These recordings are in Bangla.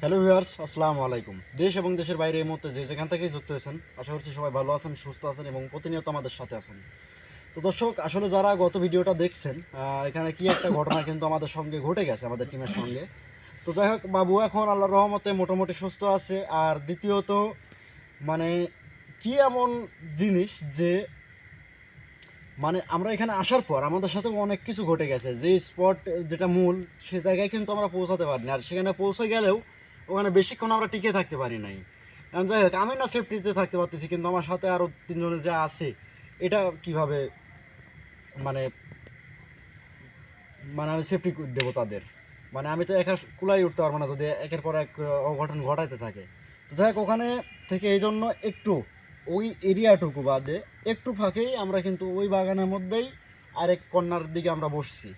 হ্যালো ভিউয়ার্স আসসালামু আলাইকুম। দেশ এবং দেশের বাইরে এই মুহূর্তে যে যেখান থেকেই যুক্ত হয়েছেন, আশা করছি সবাই ভালো আছেন, সুস্থ আছেন এবং প্রতিনিয়ত আমাদের সাথে আছেন। তো দর্শক, আসলে যারা গত ভিডিওটা দেখছেন এখানে কি একটা ঘটনা কিন্তু আমাদের সঙ্গে ঘটে গেছে, আমাদের টিমের সঙ্গে। তো যাই হোক, বাবু এখন আল্লাহর রহমতে মোটামুটি সুস্থ আছে, আর দ্বিতীয়ত মানে কি এমন জিনিস যে মানে আমরা এখানে আসার পর আমাদের সাথে অনেক কিছু ঘটে গেছে। যে স্পট যেটা মূল, সে জায়গায় কিন্তু আমরা পৌঁছাতে পারিনি। আর সেখানে পৌঁছে গেলেও ওখানে বেশিক্ষণ আমরা টিকে থাকতে পারি নাই। যাই হোক, আমি না সেফটিতে থাকতে পারতেছি, কিন্তু আমার সাথে আরও তিনজনে যা আছে, এটা কীভাবে মানে মানে আমি সেফটি দেবো তাদের? মানে আমি তো একা কুলাই উঠতে পারব না যদি একের পর এক অঘটন ঘটাইতে থাকে। তো যাই হোক, ওখানে থেকে এই জন্য একটু ওই এরিয়াটুকু বাদে একটু ফাঁকেই আমরা কিন্তু ওই বাগানের মধ্যেই আরেক কন্যার দিকে আমরা বসছি।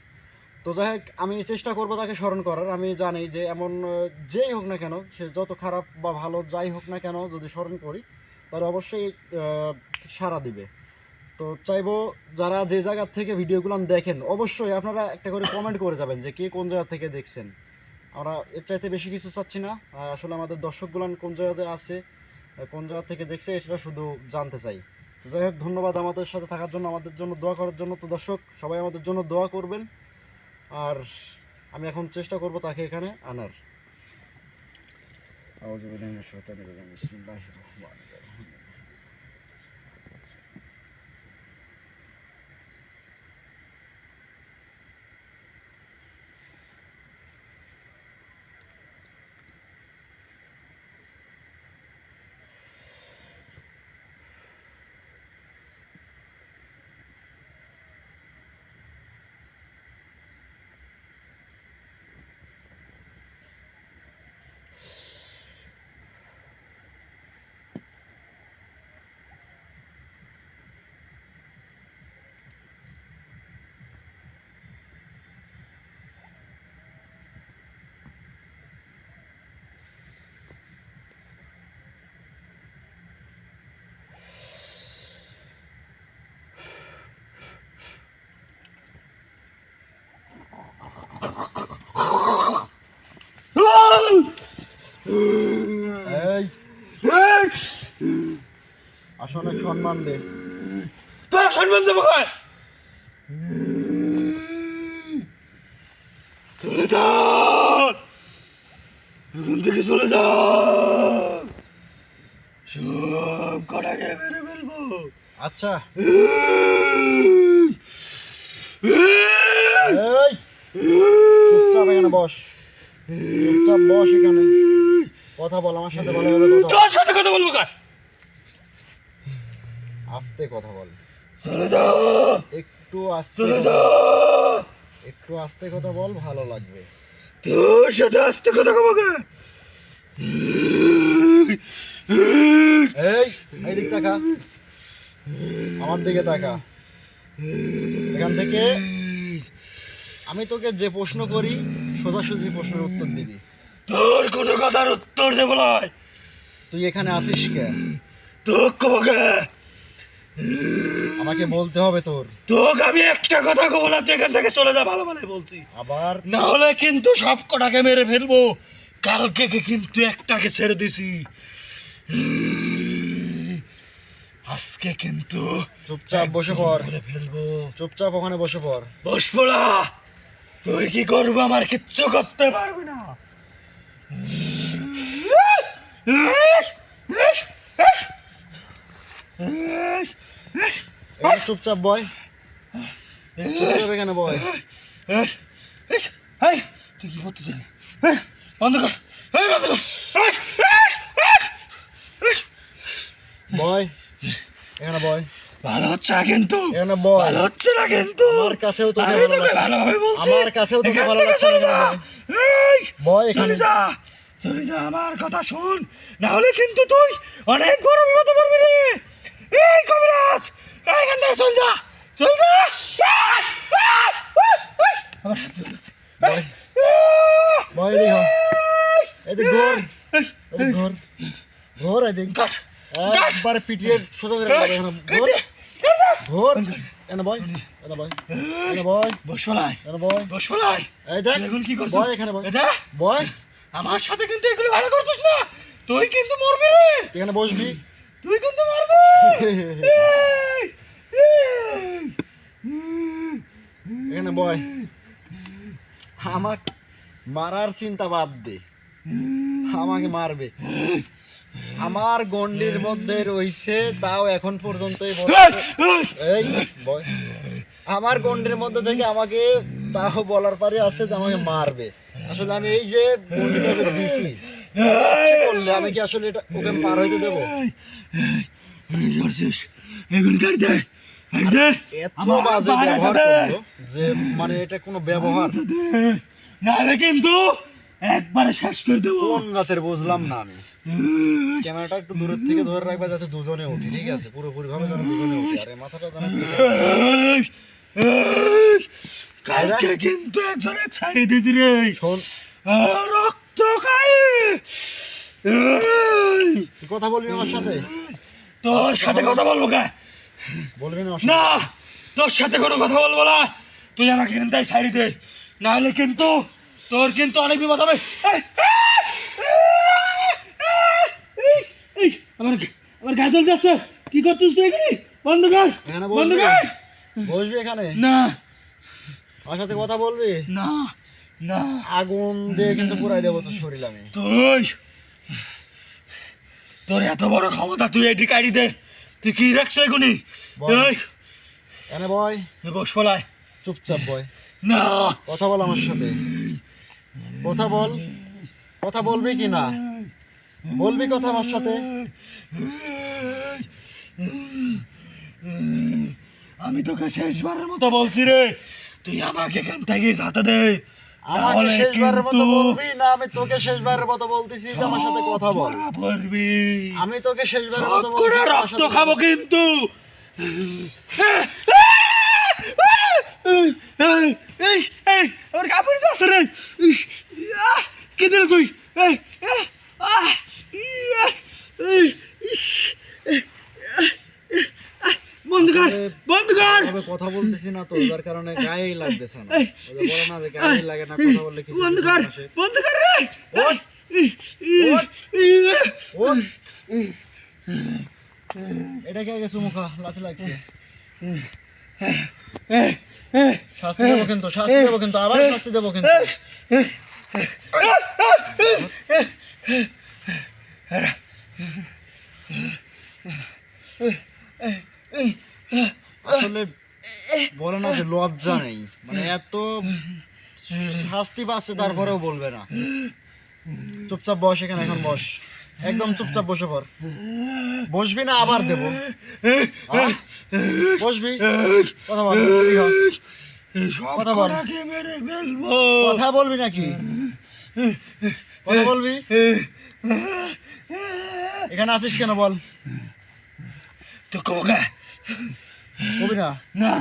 তো যাই হোক, আমি চেষ্টা করব তাকে স্মরণ করার। আমি জানি যে এমন যেই হোক না কেন, সে যত খারাপ বা ভালো যাই হোক না কেন, যদি স্মরণ করি, তাহলে অবশ্যই সাড়া দিবে। তো চাইব যারা যে জায়গার থেকে ভিডিওগুলো দেখেন, অবশ্যই আপনারা একটা করে কমেন্ট করে যাবেন যে কে কোন জায়গা থেকে দেখছেন। আমরা এর চাইতে বেশি কিছু চাচ্ছি না। আসলে আমাদের দর্শকগুলো কোন জায়গাতে আছে কোন জায়গা থেকে দেখছে এটা শুধু জানতে চাই। যাই হোক, ধন্যবাদ আমাদের সাথে থাকার জন্য, আমাদের জন্য দোয়া করার জন্য। তো দর্শক, সবাই আমাদের জন্য দোয়া করবেন। আর আমি এখন চেষ্টা করব তাকে এখানে আনার আউযু বিল্লাহি মিনাশ শাইতানির রাজিম। বিসমিল্লাহির রহমানির রহিম। এই আসলে সম্মান দে তোর সম্মান দেবো কয় চলে যা। এখান থেকে চলে যা। সব কটাকে মেরে ফেলব। আচ্ছা। এই! চুপচাপ এখানে বস। চুপচাপ বস এখানে। কথা বল আমার সাথে কথা তোর সাথে কথা বলব কার আস্তে কথা বল। একটু আস্তে একটু আস্তে কথা বল ভালো লাগবে। তোর সাথে আস্তে কথা কব কে? এই এই দিক তাকা। আমার দিকে তাকা। এখান থেকে আমি তোকে যে প্রশ্ন করি সোজাসুজি প্রশ্নের উত্তর দিবি। তোর কোনো কথার উত্তর দেবো নয় তুই এখানে আসিস কে? তোর কব কে? আমাকে বলতে হবে তোর। তোকে আমি একটা কথা না তুই এখান থেকে চলে যা ভালো ভালো বলছি। আবার? না হলে কিন্তু সব কটাকে মেরে ফেলব। কালকে কে কিন্তু একটাকে ছেড়ে দিছি। আজকে কিন্তু চুপচাপ বসে পড়। মেরে ফেলব। চুপচাপ ওখানে বসে পড়। বসবো না তুই কি করব আমার কিচ্ছু করতে পারবি না। এখানে চুপচাপ বয়। চুপচাপ এখানে বয়। তুই কি করতে চাই বন্ধ কর। বন্ধ কর। বয় এখানে বয়। ভালো হচ্ছে না কিন্তু। এখানে বয়। ভালো হচ্ছে না কিন্তু। আমার কাছেও তোকে ভালো লাগছে আমার কাছেও তোকে ভালো লাগছে না, যা। বয়। এখানে। যা। চলে যা। আমার কথা শোন। না হলে কিন্তু তুই অনেক বড় বিপদে পড়বি রে। এই কবিরাজ এইখান থেকে চল যা চল যা। আমার হাত আছে। বয় বয় এদিক হ। এদিক ঘোর এদিক ঘোর ঘোর এদিক কাট একবারে পিটিয়ে সোজা করে ঘোর ঘোর। এখানে বয় এখানে বয় এখানে বয় বসো নাই এখানে বয় বসো নাই। এই দেখ এখন কি করছ? বয় এখানে বয় এটা বয় আমার সাথে কিন্তু এগুলো ভালো করছিস না। তুই কিন্তু মরবি রে। এখানে বসবি। তুই কিন্তু মরবি। এখানে বয়। আমার মারার চিন্তা বাদ দে। আমাকে মারবে। আমার গন্ডির মধ্যে রইছে, তাও এখন পর্যন্ত এই, বয়। আমার গন্ডির মধ্যে থেকে আমাকে তাও বলার পরে আছে যে আমাকে মারবে। আসলে আমি এই যে দিছি করলে আমি কি আসলে এটা ওকে পার হইতে দেবো এই করছিস এগুলো কাট দে কাট দে এত বাজে ব্যবহার করল যে মানে এটা কোনো ব্যবহার নাহলে কিন্তু একবারে শেষ করে দেবো কোন বুঝলাম না আমি ক্যামেরাটা একটু দূরের থেকে ধরে রাখবে যাতে দুজনে উঠি ঠিক আছে পুরোপুরি ভাবে যেন দুজনে উঠি আর মাথাটা যেন কালকে কিন্তু একজনের ছাড়ি দিয়েছি রে শোন আহ, রক্ত খাই এই, তুই কথা বলবি আমার সাথে? তোর সাথে কথা বলব কে? বলবি না না তোর সাথে কোনো কথা বলব না। তুই আমাকে কিন্তু এই ছাড়ি দে। নাহলে কিন্তু তোর কিন্তু অনেক বিপদ হবে। আমার আমার গায়ে জল যাচ্ছে কি করছিস তুই এখানে? বন্ধ কর। এখানে বন্ধ কর। বসবি এখানে? না। আমার সাথে কথা বলবি? না না। আগুন দিয়ে কিন্তু পুরাই দেবো তোর শরীর আমি। তুই তোর এত বড় ক্ষমতা তুই এটি কাটি দে। তুই কি রাখছো এগুনি এখানে বয়? বস পলায় চুপচাপ বয়। না। কথা বল আমার সাথে। কথা বল। কথা বলবি কি না? বলবি কথা আমার সাথে? আমি তোকে শেষবারের মতো বলছি রে। তুই আমাকে এখান থেকে যেতে দে। আমাকে শেষবারের মতো বলবি না আমি তোকে শেষবারের মতো বলতেছি যে আমার সাথে কথা বল। পড়বি আমি তোকে শেষবারের মতো বলছি রক্ত খাব কিন্তু। আমার কাপড় আছে রে। ইস, আহ, কে দিল তুই? আহ, আহ, ইয়া, এই, ইস, এই, আহ, আহ, বন্ধ কর বন্ধ কর ভাবে কথা বলতেছি না তো যার কারণে গায়েই লাগতেছে না ওই বলে না যে গায়েই লাগে না কথা বললে কিছু বন্ধ কর বন্ধ কর রে ওঠ, ইয়া, ওঠ। এটা কে গেছে মুখা লাথি লাগছে শাস্তি দেবো কিন্তু শাস্তি দেবো কিন্তু আবার শাস্তি দেবো কিন্তু আসলে বলে না যে লজ্জা নেই। মানে এত শাস্তি পাচ্ছে, তারপরেও বলবে না। চুপচাপ বস এখানে, এখন বস। একদম চুপচাপ বসে পড়। বসবি না, আবার দেবো? বসবি? কথা বল। কথা বল। কথা বলবি নাকি? কথা বলবি? এখানে আছিস কেন বল? তো কবকা কবি না না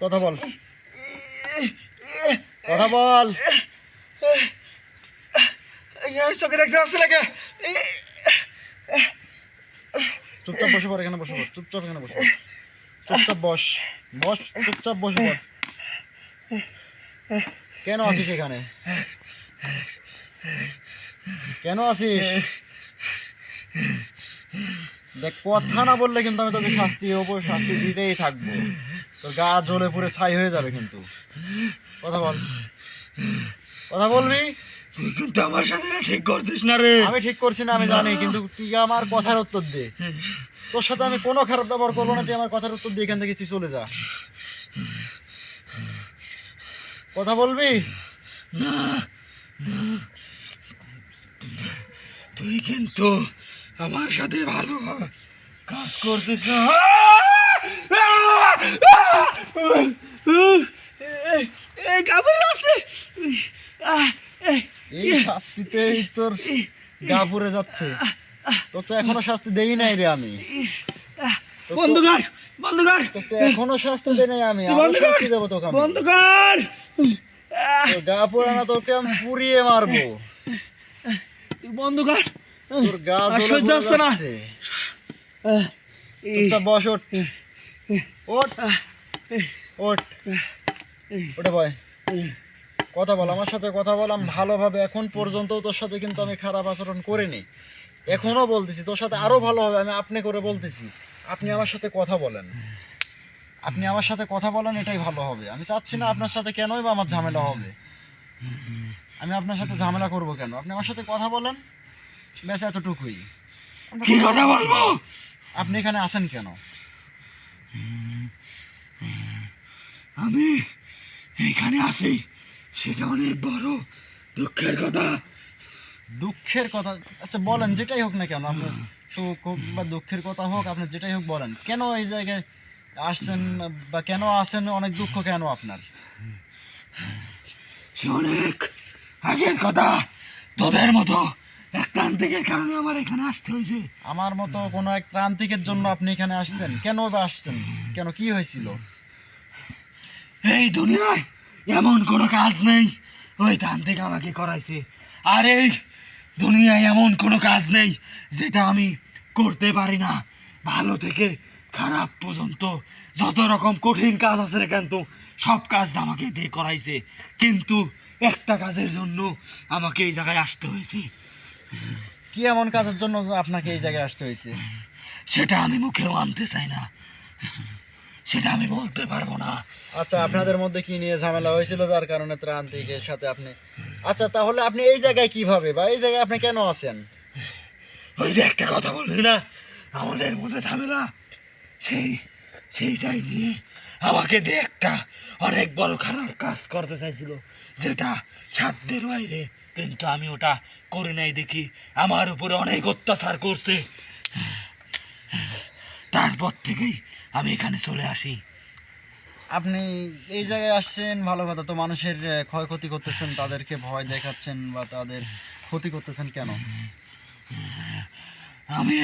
কথা বল কথা বল চোখে দেখতে পাচ্ছি লাগে চুপচাপ বসে পড়, এখানে বসে পড়, চুপচাপ এখানে বসে চুপচাপ বস বস, চুপচাপ বসে পড়। কেন আছিস এখানে? কেন আছিস দেখ, কথা না বললে কিন্তু আমি তোকে শাস্তি ওপর শাস্তি দিতেই থাকব। তোর গা জ্বলে পুরে ছাই হয়ে যাবে কিন্তু। কথা বল। কথা বলবি? তুই কিন্তু আমার সাথে এটা ঠিক করছিস না রে আমি ঠিক করছি না আমি জানি কিন্তু তুই আমার কথার উত্তর দে তোর সাথে আমি কোনো খারাপ ব্যবহার করব না তুই আমার কথার উত্তর দিয়ে এখান থেকে তুই চলে যা কথা বলবি না তুই কিন্তু আমার সাথে ভালো কাজ করছিস না এই কাপড় আছে এই শাস্তিতেই তোর গা পুড়ে যাচ্ছে। তোর তো এখনও শাস্তি দেই নাই রে আমি। বন্ধ কর বন্ধ কর এখনও শাস্তি দেই নাই আমি। বন্ধ শাস্তি দেবো তোকে বন্ধ কর গা পোড়া না তোকে আমি পুড়িয়ে মারবো। তুই বন্ধ কর তোর গা সহ্য হচ্ছে না। বস ওঠ। ওঠ। ওঠ। ওঠে ভয় কথা বল আমার সাথে কথা বললাম ভালোভাবে এখন পর্যন্ত তোর সাথে কিন্তু আমি খারাপ আচরণ করিনি। এখনও বলতেছি তোর সাথে আরও ভালো হবে আমি আপনি করে বলতেছি। আপনি আমার সাথে কথা বলেন। আপনি আমার সাথে কথা বলেন এটাই ভালো হবে। আমি চাচ্ছি না আপনার সাথে কেনই বা আমার ঝামেলা হবে। আমি আপনার সাথে ঝামেলা করব কেন? আপনি আমার সাথে কথা বলেন ব্যাস এতটুকুই। কি কথা বলব? আপনি এখানে আসেন কেন? আমি এখানে আসি সেটা অনেক বড় দুঃখের কথা। দুঃখের কথা? আচ্ছা বলেন যেটাই হোক না কেন আপনার সুখ হোক বা দুঃখের কথা হোক আপনার যেটাই হোক বলেন কেন এই জায়গায় আসছেন বা কেন আসেন অনেক দুঃখ কেন আপনার? সে অনেক আগের কথা। তোদের মতো এক প্রান্তিকের কারণে আমার এখানে আসতে হয়েছে। আমার মতো কোনো এক প্রান্তিকের জন্য আপনি এখানে আসছেন? কেন বা আসছেন? কেন কি হয়েছিল? এই দুনিয়ায় এমন কোনো কাজ নেই। ওই তান্ত্রিক আমাকে করাইছে। আর এই দুনিয়ায় এমন কোনো কাজ নেই যেটা আমি করতে পারি না। ভালো থেকে খারাপ পর্যন্ত যত রকম কঠিন কাজ আছে না কিন্তু সব কাজ আমাকে দিয়ে করাইছে। কিন্তু একটা কাজের জন্য আমাকে এই জায়গায় আসতে হয়েছে। কি এমন কাজের জন্য আপনাকে এই জায়গায় আসতে হয়েছে? সেটা আমি মুখেও আনতে চাই না। সেটা আমি বলতে পারব না। আচ্ছা আপনাদের মধ্যে কি নিয়ে ঝামেলা হয়েছিল? যার কারণে ত্রান্তিকের সাথে আপনি আচ্ছা তাহলে আপনি এই জায়গায় কীভাবে বা এই জায়গায় আপনি কেন আছেন? ওই যে একটা কথা বললি না? আমাদের মধ্যে ঝামেলা। সেই সেইটাই নিয়ে আমাকে দিয়ে একটা অনেক বড় খারাপ কাজ করতে চাইছিল যেটা সাধ্যের বাইরে। কিন্তু আমি ওটা করে নাই দেখি। আমার উপরে অনেক অত্যাচার করছে। তারপর থেকেই আমি এখানে চলে আসি। আপনি এই জায়গায় আসছেন ভালো কথা। তো মানুষের ক্ষয়ক্ষতি করতেছেন তাদেরকে ভয় দেখাচ্ছেন বা তাদের ক্ষতি করতেছেন কেন? আমি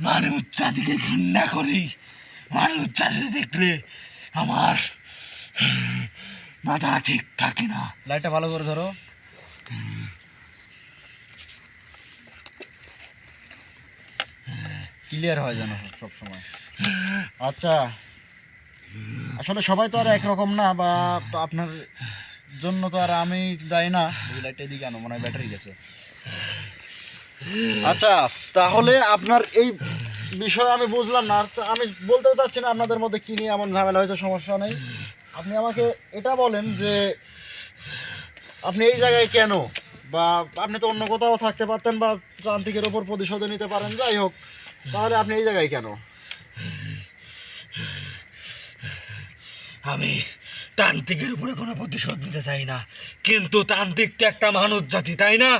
মানুষ জাতিকে ঘৃণা করি। মানুষ জাতি দেখলে আমার মাথা ঠিক থাকে না। লাইটটা ভালো করে ধরো। ক্লিয়ার হয় যেন সব সময় আচ্ছা। আসলে সবাই তো আর একরকম না বা আপনার জন্য তো আর আমি যাই না। লাইটটা এদিকে আনো মনে হয় ব্যাটারি গেছে। আচ্ছা তাহলে আপনার এই বিষয়ে আমি বুঝলাম না। আচ্ছা, আমি বলতেও চাচ্ছি না আপনাদের মধ্যে কি নিয়ে এমন ঝামেলা হয়েছে সমস্যা নেই। আপনি আমাকে এটা বলেন যে আপনি এই জায়গায় কেন? বা আপনি তো অন্য কোথাও থাকতে পারতেন বা প্রান্তিকের ওপর প্রতিশোধ নিতে পারেন যাই হোক। তাহলে আপনি এই জায়গায় কেন? আমি তান্ত্রিকের উপরে কোনো প্রতিশোধ নিতে চাই না। কিন্তু তান্ত্রিক তো একটা মানুষ জাতি তাই না?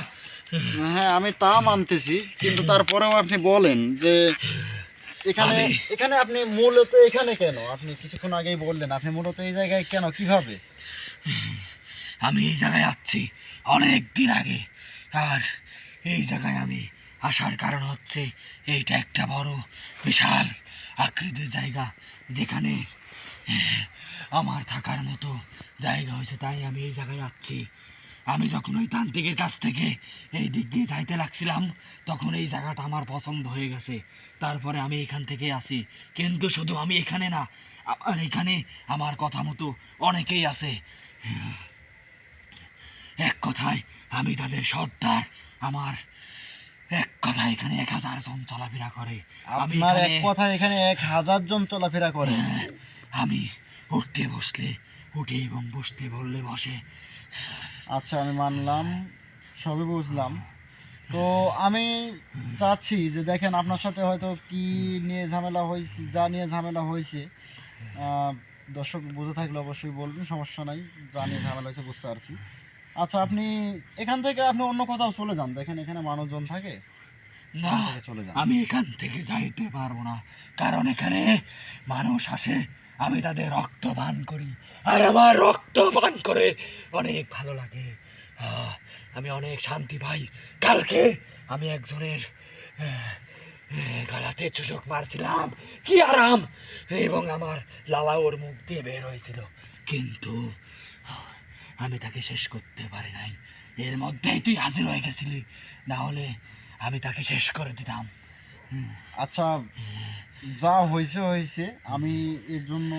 হ্যাঁ আমি তা মানতেছি কিন্তু তারপরেও আপনি বলেন যে এখানে এখানে আপনি মূলত এখানে কেন? আপনি কিছুক্ষণ আগেই বললেন আপনি মূলত এই জায়গায় কেন কীভাবে? আমি এই জায়গায় আসছি অনেক দিন আগে আর এই জায়গায় আমি আসার কারণ হচ্ছে এইটা একটা বড় বিশাল আকৃতির জায়গা যেখানে আমার থাকার মতো জায়গা হয়েছে তাই আমি এই জায়গায় আসছি আমি যখন ওই তান্ত্রিকের কাছ থেকে এই দিক দিয়ে যাইতে লাগছিলাম তখন এই জায়গাটা আমার পছন্দ হয়ে গেছে। তারপরে আমি এখান থেকে আসি। কিন্তু শুধু আমি এখানে না আমার এখানে আমার কথা মতো অনেকেই আছে। এক কথায় আমি তাদের সর্দার। আমার এক কথায় এখানে এক হাজার জন চলাফেরা করে। আমি এক কথায় এখানে এক হাজার জন চলাফেরা করে। হ্যাঁ, আমি উঠতে বসলে উঠে এবং বসতে বললে বসে। আচ্ছা আমি মানলাম সবই বুঝলাম। তো আমি চাচ্ছি যে দেখেন আপনার সাথে হয়তো কি নিয়ে ঝামেলা হয়েছে যা নিয়ে ঝামেলা হয়েছে দর্শক বুঝে থাকলে অবশ্যই বলবেন সমস্যা নাই যা নিয়ে ঝামেলা হয়েছে বুঝতে পারছি। আচ্ছা আপনি এখান থেকে আপনি অন্য কোথাও চলে যান দেখেন এখানে মানুষজন থাকে না চলে যান। আমি এখান থেকে যাইতে পারব না কারণ এখানে মানুষ আসে আমি তাদের রক্ত পান করি। আর আমার রক্ত পান করে অনেক ভালো লাগে। আমি অনেক শান্তি পাই। কালকে আমি একজনের গলাতে চুষক মারছিলাম। কি আরাম! এবং আমার লালা ওর মুখ দিয়ে বের হয়েছিল। কিন্তু আমি তাকে শেষ করতে পারি নাই। এর মধ্যেই তুই হাজির হয়ে গেছিলি। না হলে আমি তাকে শেষ করে দিতাম। আচ্ছা যা হয়েছে হয়েছে। আমি এর জন্য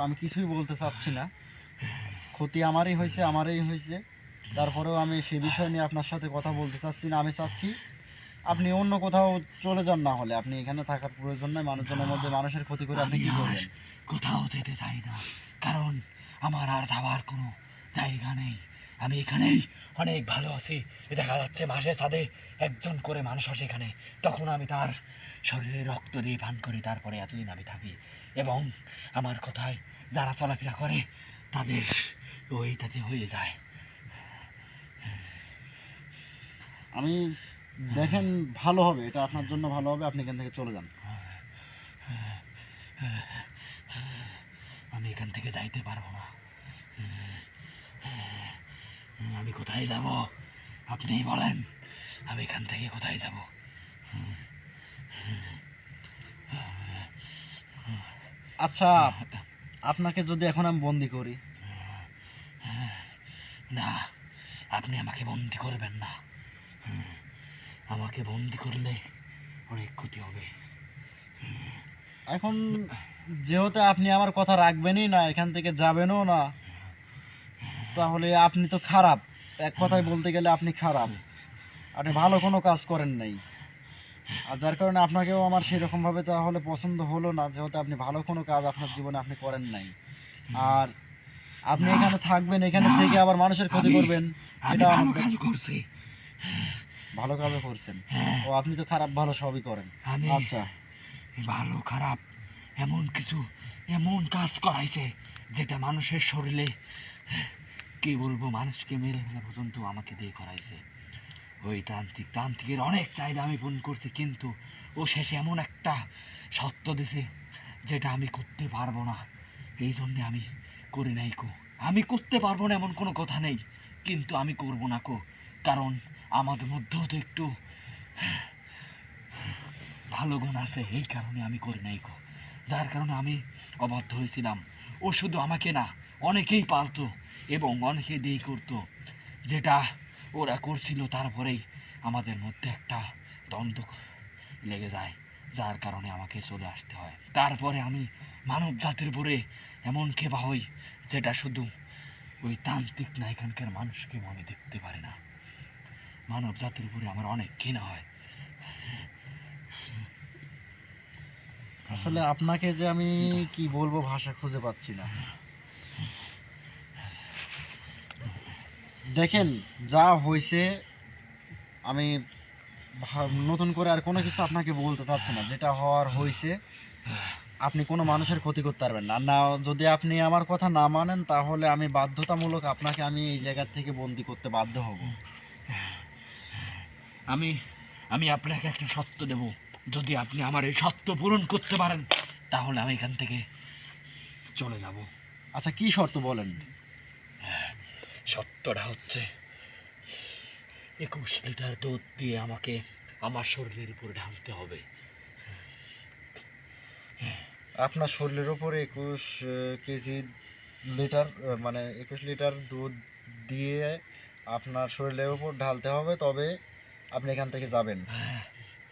আমি কিছুই বলতে চাচ্ছি না। ক্ষতি আমারই হয়েছে আমারই হয়েছে। তারপরেও আমি সে বিষয় নিয়ে আপনার সাথে কথা বলতে চাচ্ছি না। আমি চাচ্ছি আপনি অন্য কোথাও চলে যান না হলে। আপনি এখানে থাকার প্রয়োজন নাই। মানুষজনের মধ্যে মানুষের ক্ষতি করে আপনি কি করবেন? কোথাও যেতে চাই না। কারণ আমার আর যাওয়ার কোনো জায়গা নেই। আমি এখানেই অনেক ভালো আছি। দেখা যাচ্ছে মাসে ছাদে একজন করে মানুষ আসে এখানে। তখন আমি তার শরীরে রক্ত দিয়ে পান করি তারপরে এতদিন আমি থাকি। এবং আমার কথায় যারা চলাফেরা করে তাদের ওই তাতে হয়ে যায়। আমি দেখেন ভালো হবে এটা আপনার জন্য ভালো হবে আপনি এখান থেকে চলে যান। আমি এখান থেকে যাইতে পারব না। আমি কোথায় যাব? আপনিই বলেন আমি এখান থেকে কোথায় যাব? আচ্ছা আপনাকে যদি এখন আমি বন্দি করি। না আপনি আমাকে বন্দি করবেন না। আমাকে বন্দি করলে অনেক ক্ষতি হবে। এখন যেহেতু আপনি আমার কথা রাখবেনই না এখান থেকে যাবেনও না। তাহলে আপনি তো খারাপ। এক কথায় বলতে গেলে আপনি খারাপ। আপনি ভালো কোনো কাজ করেন নাই। আর যার কারণে আপনাকেও আমার সেরকমভাবে তাহলে পছন্দ হলো না যেহেতু আপনি ভালো কোনো কাজ আপনার জীবনে আপনি করেন নাই। আর আপনি এখানে থাকবেন এখানে। থেকে আবার মানুষের ক্ষতি করবেন এটা করছি। ভালো কাজও করছেন। হ্যাঁ। ও আপনি তো খারাপ ভালো সবই করেন। আচ্ছা। ভালো খারাপ এমন কিছু এমন কাজ করাইছে যেটা মানুষের শরীরে কি বলব, মানুষকে মেরে ফেলা পর্যন্ত আমাকে দিয়ে করাইছে। ওই তান্ত্রিক, তান্ত্রিকের অনেক চাহিদা আমি পূরণ করছি, কিন্তু ও শেষে এমন একটা সত্য দিছে যেটা আমি করতে পারব না। এই জন্যে আমি করি নাই কো। আমি করতে পারব না এমন কোনো কথা নেই, কিন্তু আমি করব না কো। কারণ আমাদের মধ্যেও তো একটু ভালো গুণ আছে, এই কারণে আমি করি নাই কো। যার কারণে আমি অবাধ্য হয়েছিলাম। ও শুধু আমাকে না, অনেকেই পালতো। এবং অনেকে দিয়েই করতো, যেটা ওরা করছিল তারপরেই আমাদের মধ্যে একটা দ্বন্দ্ব লেগে যায়, যার কারণে আমাকে চলে আসতে হয়। তারপরে আমি মানব জাতির উপরে এমন খেপা হই, যেটা শুধু ওই তান্ত্রিক না, এখানকার মানুষকে মনে দেখতে পারি না। মানব জাতির উপরে আমার অনেক ঘৃণা হয়। আসলে আপনাকে যে আমি কি বলব ভাষা খুঁজে পাচ্ছি না। দেখেন যা হয়েছে আমি নতুন করে আর কোনো কিছু আপনাকে বলতে চাচ্ছি না। যেটা হওয়ার হয়েছে আপনি কোনো মানুষের ক্ষতি করতে পারবেন না। না যদি আপনি আমার কথা না মানেন তাহলে আমি বাধ্যতামূলক আপনাকে আমি এই জায়গা থেকে বন্দি করতে বাধ্য হব। আমি আমি আপনাকে একটা সত্য দেব। যদি আপনি আমার এই সত্য পূরণ করতে পারেন তাহলে আমি এখান থেকে চলে যাব। আচ্ছা কি শর্ত বলেন? সত্যটা হচ্ছে একুশ লিটার দুধ দিয়ে আমাকে আমার শরীরের উপরে ঢালতে হবে। আপনার শরীরের উপরে একুশ কেজি লিটার মানে একুশ লিটার দুধ দিয়ে আপনার শরীরের উপর ঢালতে হবে তবে আপনি এখান থেকে যাবেন। হ্যাঁ,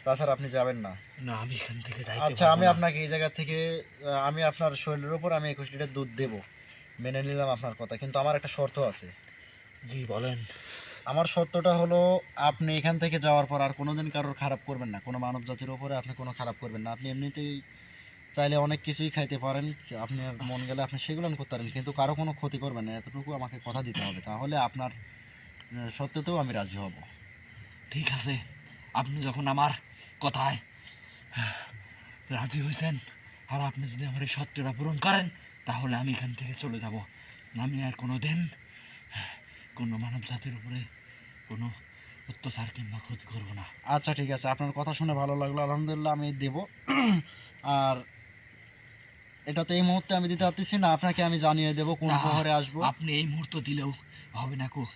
তাছাড়া আপনি যাবেন না। না আমি এখান থেকে আচ্ছা আমি আপনাকে এই জায়গা থেকে আমি আপনার শরীরের উপর আমি একুশ লিটার দুধ দেব। মেনে নিলাম আপনার কথা কিন্তু আমার একটা শর্ত আছে। জি বলেন। আমার শর্তটা হলো আপনি এখান থেকে যাওয়ার পর আর কোনোদিন কারোর খারাপ করবেন না। কোনো মানব জাতির উপরে আপনি কোনো খারাপ করবেন না। আপনি এমনিতেই চাইলে অনেক কিছুই খাইতে পারেন আপনি মন গেলে আপনি সেগুলো করতে পারেন কিন্তু কারও কোনো ক্ষতি করবেন না। এতটুকু আমাকে কথা দিতে হবে তাহলে আপনার সত্যতেও আমি রাজি হব। ঠিক আছে আপনি যখন আমার কথায় রাজি হয়েছেন আর আপনি যদি আমার এই সত্যটা পূরণ করেন তাহলে আমি এখান থেকে চলে যাব। আমি আর কোনো দিন কোনো মানব জাতির উপরে কোনো অত্যাচার কিংবা ক্ষতি করব না। আচ্ছা ঠিক আছে। আপনার কথা শুনে ভালো লাগল। আলহামদুলিল্লাহ আমি দেব। আর এটা তো এই মুহূর্তে আমি দিতে পারতেছি না। আপনাকে আমি জানিয়ে দেবো কোন শহরে আসব। আপনি এই মুহূর্ত দিলেও হবে না কো।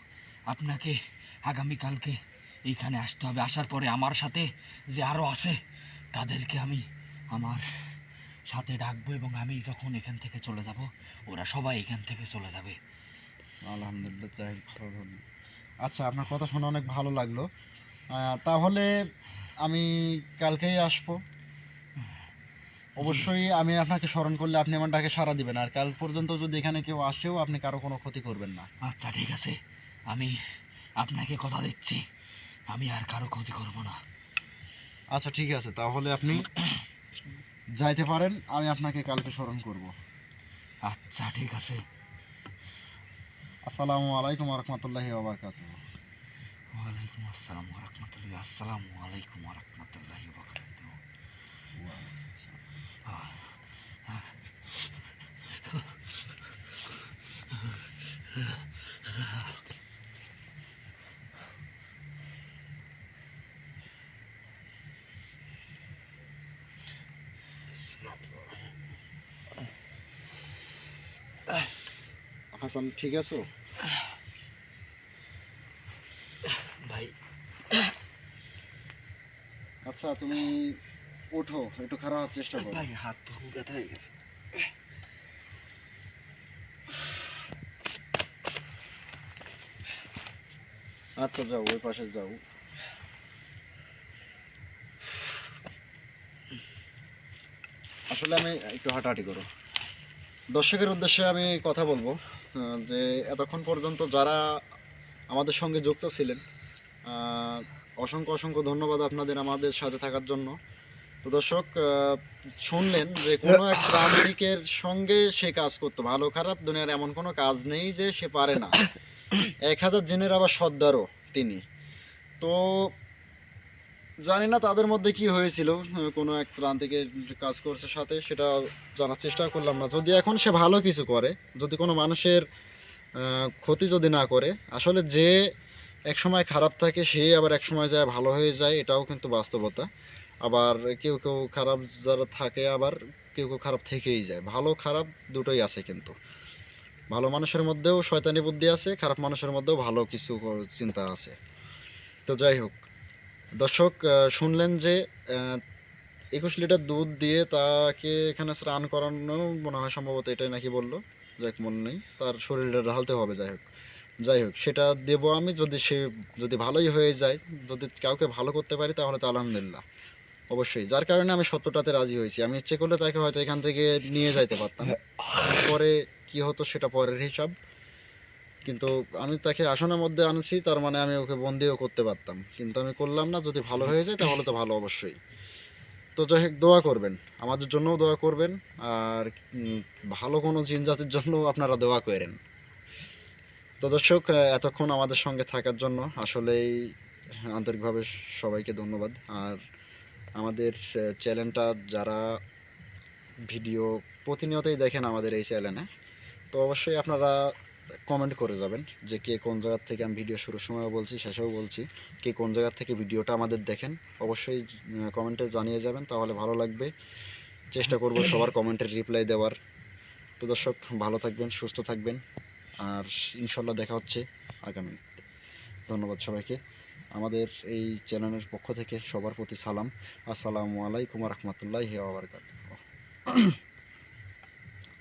আপনাকে আগামীকালকে এইখানে আসতে হবে। আসার পরে আমার সাথে যে আরও আছে তাদেরকে আমি আমার সাথে ডাকবো এবং আমি যখন এখান থেকে চলে যাব ওরা সবাই এখান থেকে চলে যাবে। আলহামদুলিল্লাহ যাই ভালো আচ্ছা আপনার কথা শুনে অনেক ভালো লাগল। তাহলে আমি কালকেই আসব। অবশ্যই আমি আপনাকে স্মরণ করলে আপনি আমার ডাকে সাড়া দিবেন। আর কাল পর্যন্ত যদি এখানে কেউ আসেও আপনি কারও কোনো ক্ষতি করবেন না। আচ্ছা ঠিক আছে। আমি আপনাকে কথা দিচ্ছি। আমি আর কারও ক্ষতি করব না। আচ্ছা ঠিক আছে। তাহলে আপনি যাইতে পারেন আমি আপনাকে কালকে স্মরণ করব। আচ্ছা ঠিক আছে। আসসালামু আলাইকুম রহমতুল্লাহি ওবরকাত ওয়ালাইকুম আসসালাম রহমতুল্লাহ আসসালামু আলাইকুম রহমতুল্লাহ হাসান ঠিক আছো? ভাই। আচ্ছা তুমি ওঠো একটু খারাপ হওয়ার চেষ্টা করো। ভাই হাত তো ব্যথা হয়ে গেছে। আচ্ছা যাও ওই পাশে যাও। আসলে আমি একটু হাঁটাহাঁটি করো। দর্শকের উদ্দেশ্যে আমি কথা বলব। যে এতক্ষণ পর্যন্ত যারা আমাদের সঙ্গে যুক্ত ছিলেন অসংখ্য অসংখ্য ধন্যবাদ আপনাদের আমাদের সাথে থাকার জন্য। তো দর্শক শুনলেন যে কোনো এক প্রান্তিকের সঙ্গে সে কাজ করতো, ভালো খারাপ দুনিয়ার এমন কোনো কাজ নেই যে সে পারে না। এক হাজার জেনের আবার সর্দারও তিনি। তো জানি না তাদের মধ্যে কি হয়েছিল কোনো এক প্রান্তিকে কাজ করছে সাথে, সেটা জানার চেষ্টা করলাম না। যদি এখন সে ভালো কিছু করে, যদি কোনো মানুষের ক্ষতি যদি না করে, আসলে যে এক সময় খারাপ থাকে, সে আবার এক সময় যায় ভালো হয়ে যায়, এটাও কিন্তু বাস্তবতা। আবার কেউ কেউ খারাপ যারা থাকে, আবার কেউ কেউ খারাপ থেকেই যায়। ভালো, খারাপ দুটোই আছে কিন্তু। ভালো মানুষের মধ্যেও শয়তানি বুদ্ধি আছে, খারাপ মানুষের মধ্যেও ভালো কিছু চিন্তা আছে। তো যাই হোক। দর্শক শুনলেন যে একুশ লিটার দুধ দিয়ে তাকে এখানে স্নান করানো মনে হয় সম্ভবত এটাই নাকি বলল যাক মনে নেই তার শরীরটা ঢালতে হবে যাই হোক। যাই হোক সেটা দেবো আমি যদি সে যদি ভালোই হয়ে যায় যদি কাউকে ভালো করতে পারি তাহলে তো আলহামদুলিল্লাহ। অবশ্যই যার কারণে আমি সত্যটাতে রাজি হয়েছি। আমি ইচ্ছে করলে তাকে হয়তো এখান থেকে নিয়ে যাইতে পারতাম। পরে কি হতো সেটা পরের হিসাব। কিন্তু আমি তাকে আসনের মধ্যে আনছি, তার মানে আমি ওকে বন্দিও করতে পারতাম। কিন্তু আমি করলাম না, যদি ভালো হয়ে যায় তাহলে তো ভালো অবশ্যই। তো যাই হোক, দোয়া করবেন, আমাদের জন্যও দোয়া করবেন, আর ভালো কোনো জিন জাতির জন্য আপনারা দোয়া করেন। তো দর্শক এতক্ষণ আমাদের সঙ্গে থাকার জন্য আসলেই আন্তরিকভাবে সবাইকে ধন্যবাদ। আর আমাদের চ্যানেলটা যারা ভিডিও প্রতিনিয়তই দেখেন আমাদের এই চ্যানেলে, তো অবশ্যই আপনারা কমেন্ট করে যাবেন যে কে কোন জায়গার থেকে আমি ভিডিও শুরুর সময় বলছি, শেষেও বলছি, কে কোন জায়গার থেকে ভিডিওটা আমাদের দেখেন, অবশ্যই কমেন্টে জানিয়ে যাবেন, তাহলে ভালো লাগবে। চেষ্টা করব সবার কমেন্টের রিপ্লাই দেওয়ার। তো দর্শক, ভালো থাকবেন, সুস্থ থাকবেন, আর ইনশাল্লাহ দেখা হচ্ছে আগামী ধন্যবাদ সবাইকে। আমাদের এই চ্যানেলের পক্ষ থেকে সবার প্রতি সালাম। আসসালামু আলাইকুম রহমতুল্লাহ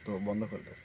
তো বন্ধ করে দাও।